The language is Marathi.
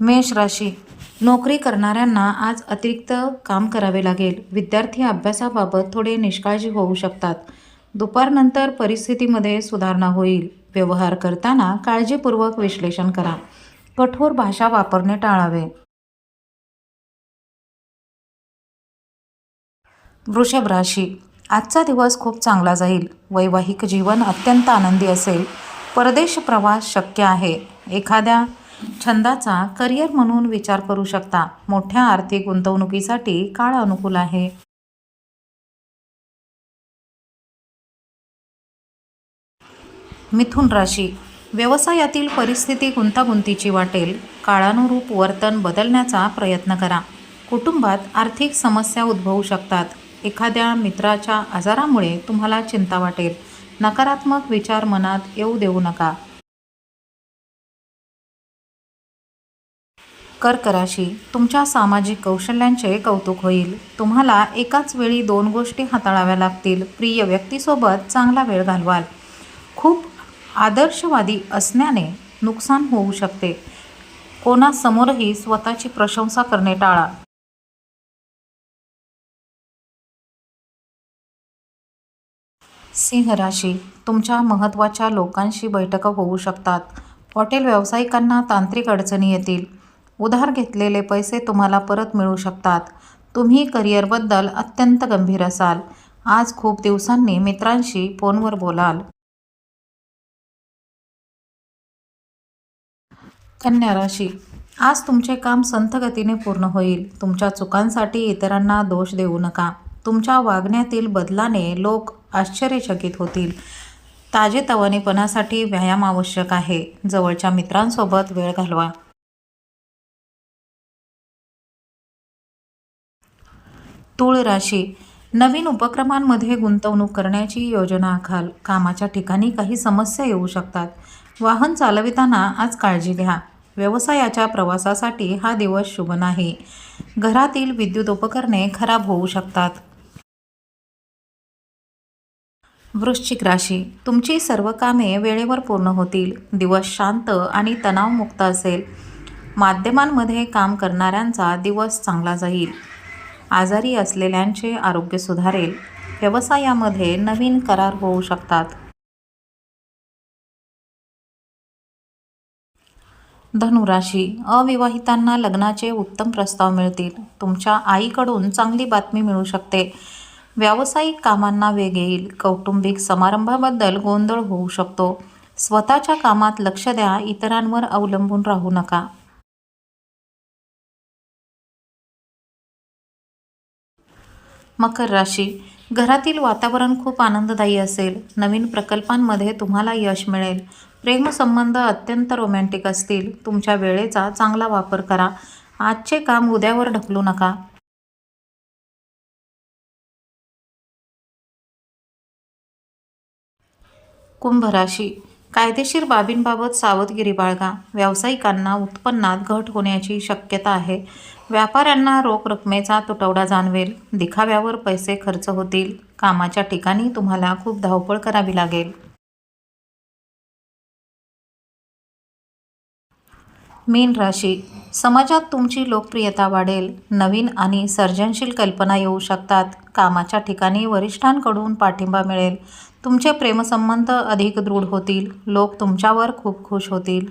मेष राशी. नोकरी करणाऱ्यांना आज अतिरिक्त काम करावे लागेल. विद्यार्थी अभ्यासाबाबत थोडे निष्काळजी होऊ शकतात. दुपारनंतर परिस्थितीमध्ये सुधारणा होईल. व्यवहार करताना काळजीपूर्वक विश्लेषण करा. कठोर भाषा वापरणे टाळावे. वृषभ राशी. आजचा दिवस खूप चांगला जाईल. वैवाहिक जीवन अत्यंत आनंदी असेल. परदेश प्रवास शक्य आहे. एखाद्या छंदाचा करिअर म्हणून विचार करू शकता. मोठ्या आर्थिक गुंतवणुकीसाठी काळ अनुकूल आहे. मिथुन राशी. व्यवसायातील परिस्थिती गुंतागुंतीची वाटेल. काळानुरूप वर्तन बदलण्याचा प्रयत्न करा. कुटुंबात आर्थिक समस्या उद्भवू शकतात. एखाद्या मित्राच्या आजारामुळे तुम्हाला चिंता वाटेल. नकारात्मक विचार मनात येऊ देऊ नका. कर्कराशी तुमच्या सामाजिक कौशल्यांचे कौतुक होईल. तुम्हाला एकाच वेळी दोन गोष्टी हाताळाव्या लागतील. प्रिय व्यक्तीसोबत चांगला वेळ घालवाल. खूप आदर्शवादी असण्याने नुकसान होऊ शकते. कोणासमोरही स्वतःची प्रशंसा करणे टाळा. सिंह राशी तुमच्या महत्त्वाच्या लोकांशी बैठका होऊ शकतात. हॉटेल व्यावसायिकांना तांत्रिक अडचणी येतील. उधार घेतलेले पैसे तुम्हाला परत मिळू शकतात. तुम्ही करिअरबद्दल अत्यंत गंभीर असाल. आज खूप दिवसांनी मित्रांशी फोनवर बोलाल. कन्या राशी. आज तुमचे काम संथ गतीने पूर्ण होईल. तुमच्या चुकांसाठी इतरांना दोष देऊ नका. तुमच्या वागण्यातील बदलाने लोक आश्चर्यचकित होतील. ताजेतवानेपणासाठी व्यायाम आवश्यक आहे. जवळच्या मित्रांसोबत वेळ घालवा. तूळ राशी. नवीन उपक्रमांमध्ये गुंतवणूक करण्याची योजना आखाल कामाच्या ठिकाणी काही समस्या येऊ शकतात. वाहन चालविताना आज काळजी घ्या. व्यवसायाच्या प्रवासासाठी हा दिवस शुभ नाही. घरातील विद्युत उपकरणे खराब होऊ शकतात. वृश्चिक राशी. तुमची सर्व कामे वेळेवर पूर्ण होतील. दिवस शांत आणि तणावमुक्त असेल. माध्यमांमध्ये काम करणाऱ्यांचा दिवस चांगला जाईल. आजारी असलेल्यांचे आरोग्य सुधारेल. व्यवसायामध्ये नवीन करार होऊ शकतात. धनुराशी अविवाहितांना लग्नाचे उत्तम प्रस्ताव मिळतील. तुमच्या आईकडून चांगली बातमी मिळू शकते. व्यावसायिक कामांना वेग येईल. कौटुंबिक समारंभाबद्दल गोंधळ होऊ शकतो. स्वतःच्या कामात लक्ष द्या इतरांवर अवलंबून राहू नका. मकर राशी. घरातील वातावरण खूप आनंददायी असेल. नवीन प्रकल्पांमध्ये तुम्हाला यश मिळेल. प्रेमसंबंध अत्यंत रोमॅन्टिक असतील. तुमच्या वेळेचा चांगला वापर करा. आजचे काम उद्यावर ढकलू नका. कुंभ राशी. कायदेशीर बाबींबाबत सावधगिरी बाळगा. व्यावसायिकांना उत्पन्नात घट होण्याची शक्यता आहे. व्यापाऱ्यांना रोख रकमेचा तुटवडा जाणवेल. दिखाव्यावर पैसे खर्च होतील. कामाच्या ठिकाणी तुम्हाला खूप धावपळ करावी लागेल. मीन राशी समाजात तुमची लोकप्रियता वाढेल. नवीन आणि सर्जनशील कल्पना येऊ शकतात. कामाच्या ठिकाणी वरिष्ठांकडून पाठिंबा मिळेल. तुमचे प्रेमसंबंध अधिक दृढ होतील. लोक तुमच्यावर खूप खुश होतील.